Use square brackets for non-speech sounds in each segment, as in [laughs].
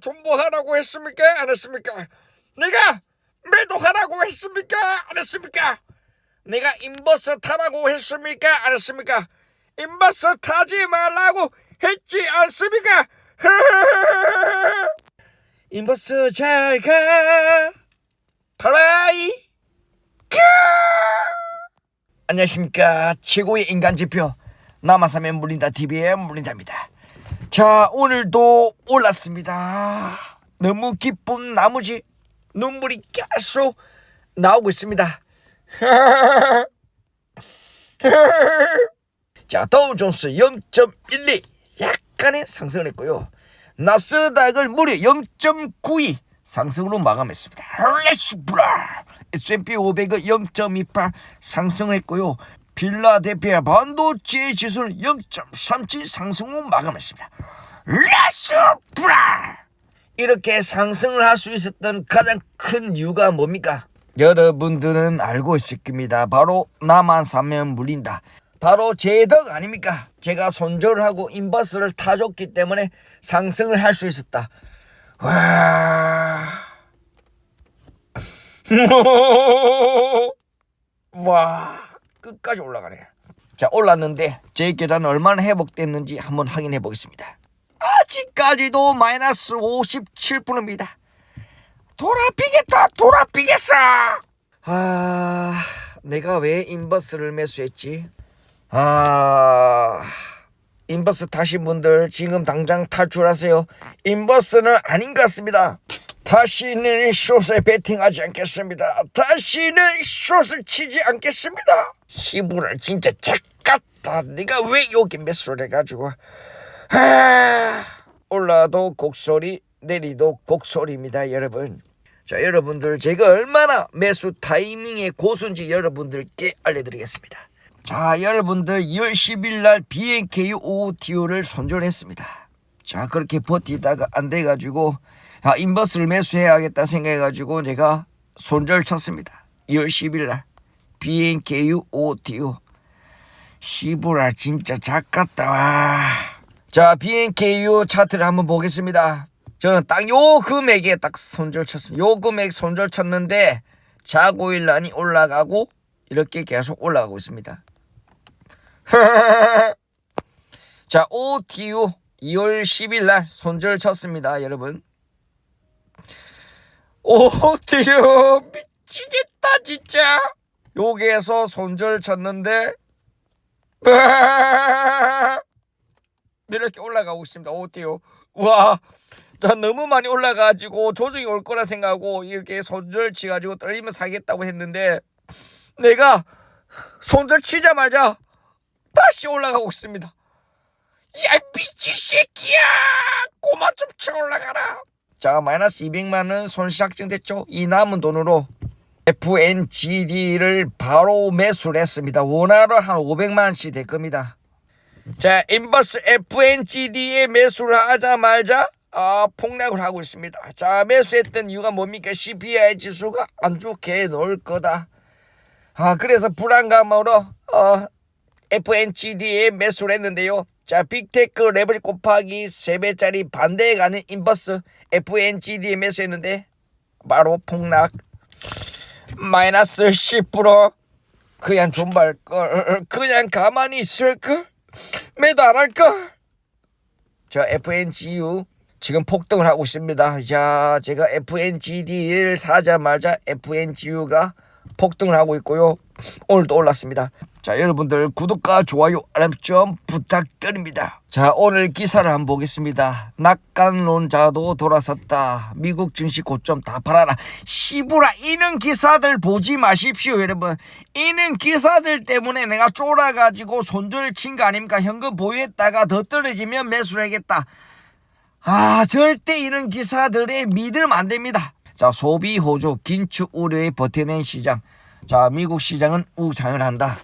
존버하라고 했습니까? 안 했습니까? 내가 매도하라고 했습니까? 안 했습니까? 내가 인버스 타라고 했습니까? 안 했습니까? 인버스 타지 말라고 했지 않습니까? [laughs] 인버스 잘 가 바라이 가 안녕하십니까 최고의 인간 지표 남아사면 물린다 TV의 물린다입니다 자 오늘도 올랐습니다. 너무 기쁜 나머지 눈물이 계속 나오고 있습니다. [laughs] 자 다우존스 0.12 약간의 상승을 했고요. 나스닥을 무려 0.92 상승으로 마감했습니다. 레시브라! S&P 500은 0.28 상승을 했고요 필라델피아 반도체 지수는 0.37 상승으로 마감했습니다 레시브라 이렇게 상승을 할 수 있었던 가장 큰 이유가 뭡니까? 여러분들은 알고 있을 겁니다. 바로 나만 사면 물린다. 바로 제 덕 아닙니까? 제가 손절을 하고 인버스를 타줬기 때문에 상승을 할 수 있었다. 와. [laughs] 와. 끝까지 올라가네. 자, 올랐는데 제 계좌는 얼마나 회복됐는지 한번 확인해 보겠습니다. 아직까지도 마이너스 57%입니다. 돌아비겠다, 돌아비겠어! 아, 내가 왜 인버스를 매수했지? 아, 인버스 타신 분들 지금 당장 탈출하세요. 인버스는 아닌 것 같습니다. 다시는 숏에 베팅하지 않겠습니다. 다시는 숏을 치지 않겠습니다. 시부를 진짜 작같다. 네가 왜 여기 매수를 해가지고. 아, 올라도 곡소리 내리도 곡소리입니다 여러분. 자 여러분들 제가 얼마나 매수 타이밍의 고수인지 여러분들께 알려드리겠습니다. 자 여러분들 2월 10일 날 BNKU OTO를 손절했습니다. 자 그렇게 버티다가 안 돼가지고 아 인버스를 매수해야겠다 생각해가지고 제가 손절 쳤습니다. 2월 10일 날 BNKU OTO 시부라 진짜 작같다 와. 자 BNKU 차트를 한번 보겠습니다. 저는 딱 요 금액에 딱 손절 쳤습니다. 요 금액 손절 쳤는데 자고일란이 올라가고 이렇게 계속 올라가고 있습니다. [laughs] 자 OTU 2월 10일 날 손절 쳤습니다, 여러분. [laughs] OTU 미치겠다 진짜. 여기에서 손절 쳤는데 이렇게 올라가고 있습니다. 어때요? 와, 자 너무 많이 올라가지고 조정이 올 거라 생각하고 이렇게 손절 치가지고 떨리면 사겠다고 했는데 내가 손절 치자마자 다시 올라가고 있습니다. 야 미친 새끼야! 꼬마 좀쳐 올라가라. 자 마이너스 200만 원 손실 확정됐죠? 이 남은 돈으로 FNGD를 바로 매수를 했습니다. 원화로 한 500만 원씩 될 겁니다. 자, 인버스 FNGD에 매수를 하자마자 아, 폭락을 하고 있습니다. 자, 매수했던 이유가 뭡니까? CPI 지수가 안 좋게 놓을 거다. 아, 그래서 불안감으로 어, FNGD에 매수를 했는데요. 자, 빅테크 레버리 곱하기 3배짜리 반대에 가는 인버스 FNGD에 매수했는데 바로 폭락. 마이너스 10% 그냥 존발걸. 그냥 가만히 있을 걸. 매도 안 할걸. 저 FNGU 지금 폭등을 하고 있습니다. 자 제가 FNGD를 사자마자 FNGU가 폭등을 하고 있고요. 오늘도 올랐습니다. 자 여러분들 구독과 좋아요 알람 좀 부탁드립니다. 자 오늘 기사를 한번 보겠습니다. 낙관론자도 돌아섰다. 미국 증시 고점 다 팔아라. 시부라 이는 기사들 보지 마십시오 여러분. 이는 기사들 때문에 내가 쫄아가지고 손절 친 거 아닙니까? 현금 보유했다가 더 떨어지면 매수를 하겠다. 아 절대 이런 기사들의 믿으면 안 됩니다 자 소비 호조 긴축 우려에 버텨낸 시장. 자 미국 시장은 우상을 한다.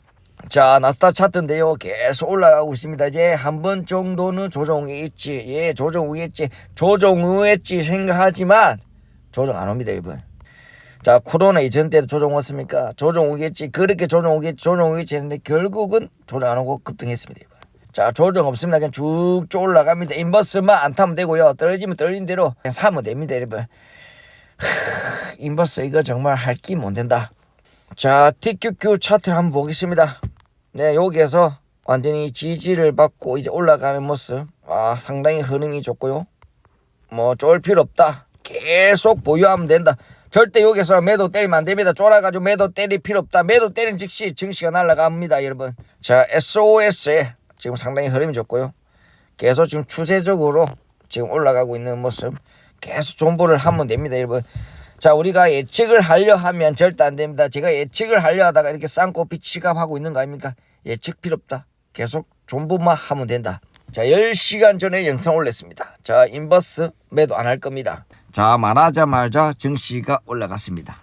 자 나스닥 차트인데요. 계속 올라가고 있습니다. 이제 한 번 정도는 조정 있지. 예 조정 후겠지. 조정 후겠지 생각하지만 조정 안 옵니다 여러분 자 코로나 이전 때도 조정 왔습니까? 조정 오겠지. 그렇게 조정 오겠지 조정 오겠지 했는데 결국은 조정 안 오고 급등했습니다 여러분 자 조정 없습니다. 그냥 쭉쭉 올라갑니다. 인버스만 안 타면 되고요. 떨어지면 떨어진 대로 그냥 사면 됩니다, 여러분. 하, 인버스 이거 정말 할기 못 된다. 자 TQQ 차트를 한번 보겠습니다. 네 여기에서 완전히 지지를 받고 이제 올라가는 모습. 아 상당히 흐름이 좋고요. 뭐 쫄 필요 없다. 계속 보유하면 된다. 절대 여기서 매도 때리면 안 됩니다. 쫄아가지고 매도 때릴 필요 없다. 매도 때린 즉시 증시가 날아갑니다, 여러분. 자, SOS에 지금 상당히 흐름이 좋고요. 계속 지금 추세적으로 지금 올라가고 있는 모습. 계속 존버를 하면 됩니다, 여러분. 자, 우리가 예측을 하려 하면 절대 안 됩니다. 제가 예측을 하려 하다가 이렇게 쌍코피 치갑하고 있는 거 아닙니까? 예측 필요 없다. 계속 존버만 하면 된다. 자, 10시간 전에 영상 올렸습니다. 자, 인버스 매도 안 할 겁니다. 자, 말하자마자 증시가 올라갔습니다.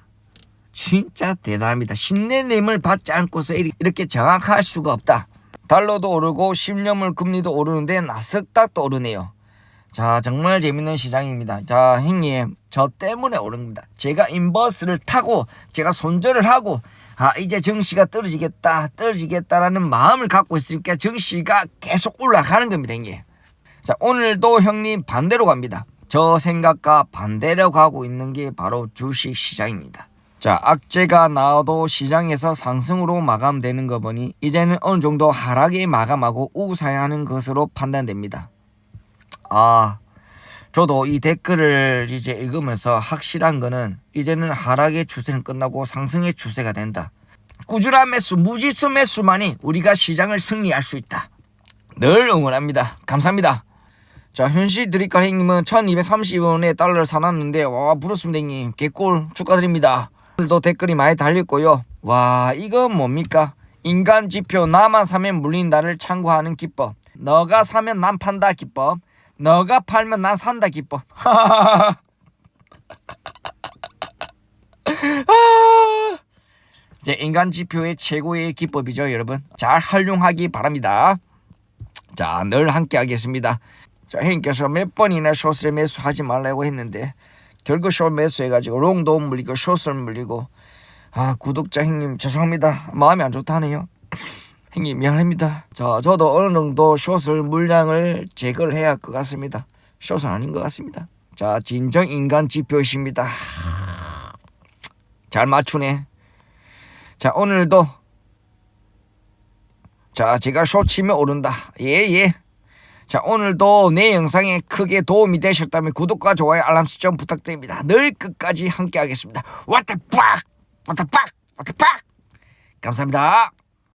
진짜 대단합니다. 신내림을 받지 않고서 이렇게 정확할 수가 없다. 달러도 오르고 10년물 금리도 오르는데 나스닥도 오르네요. 자, 정말 재밌는 시장입니다. 자, 형님, 저 때문에 오른 겁니다. 제가 인버스를 타고 제가 손절을 하고 아, 이제 증시가 떨어지겠다, 떨어지겠다라는 마음을 갖고 있으니까 증시가 계속 올라가는 겁니다, 형님. 자, 오늘도 형님 반대로 갑니다. 저 생각과 반대로 가고 있는 게 바로 주식 시장입니다. 자, 악재가 나와도 시장에서 상승으로 마감되는 거 보니 이제는 어느 정도 하락에 마감하고 우사하는 것으로 판단됩니다. 아, 저도 이 댓글을 이제 읽으면서 확실한 거는 이제는 하락의 추세는 끝나고 상승의 추세가 된다. 꾸준한 매수, 무질서 매수만이 우리가 시장을 승리할 수 있다. 늘 응원합니다. 감사합니다. 자, 현시 드리카 형님은 1230원에 달러를 사놨는데, 와, 부럽습니다, 형님. 개꿀 축하드립니다. 오늘도 댓글이 많이 달렸고요. 와, 이건 뭡니까? 인간 지표, 나만 사면 물린다를 참고하는 기법. 너가 사면 난 판다 기법. 너가 팔면 난 산다 기법. [laughs] 이제 인간 지표의 최고의 기법이죠, 여러분. 잘 활용하기 바랍니다. 자, 늘 함께 하겠습니다. 자, 형님께서 몇 번이나 숏을 매수하지 말라고 했는데 결국 숏 매수해가지고 롱도 물리고 숏을 물리고 아 구독자 형님 죄송합니다. 마음이 안 좋다네요. 형님 미안합니다. 자, 저도 어느 정도 숏을 물량을 제거를 해야 할 것 같습니다. 숏은 아닌 것 같습니다. 자, 진정 인간 지표이십니다. 잘 맞추네. 자, 오늘도 자, 제가 숏 치면 오른다. 예, 예. 자, 오늘도 내 영상에 크게 도움이 되셨다면 구독과 좋아요, 알람 설정 부탁드립니다. 늘 끝까지 함께 하겠습니다. What the fuck? What the fuck? What the fuck? 감사합니다.